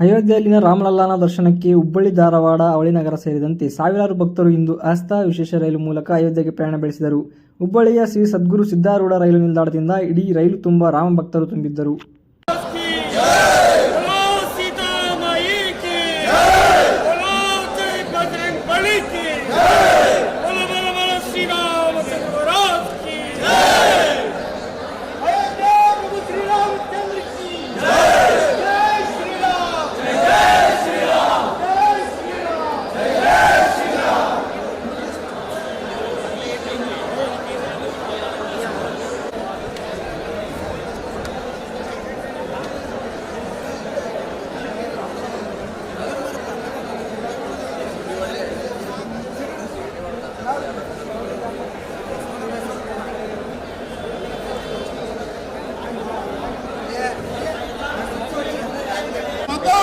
ಅಯೋಧ್ಯೆಯಲ್ಲಿನ ರಾಮಲಲ್ಲಾನ ದರ್ಶನಕ್ಕೆ ಹುಬ್ಬಳ್ಳಿ, ಧಾರವಾಡ ಅವಳಿನಗರ ಸೇರಿದಂತೆ ಸಾವಿರಾರು ಭಕ್ತರು ಇಂದು ಆಸ್ತಾ ವಿಶೇಷ ರೈಲು ಮೂಲಕ ಅಯೋಧ್ಯೆಗೆ ಪ್ರಯಾಣ ಬೆಳೆಸಿದರು. ಹುಬ್ಬಳ್ಳಿಯ ಶ್ರೀ ಸದ್ಗುರು ಸಿದ್ಧಾರೂಢ ರೈಲು ನಿಲ್ದಾಣದಿಂದ ಇಡೀ ರೈಲು ತುಂಬ ರಾಮ ಭಕ್ತರು ತುಂಬಿದ್ದರು.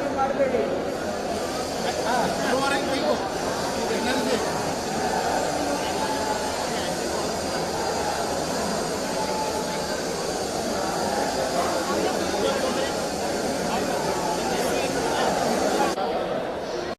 बड़े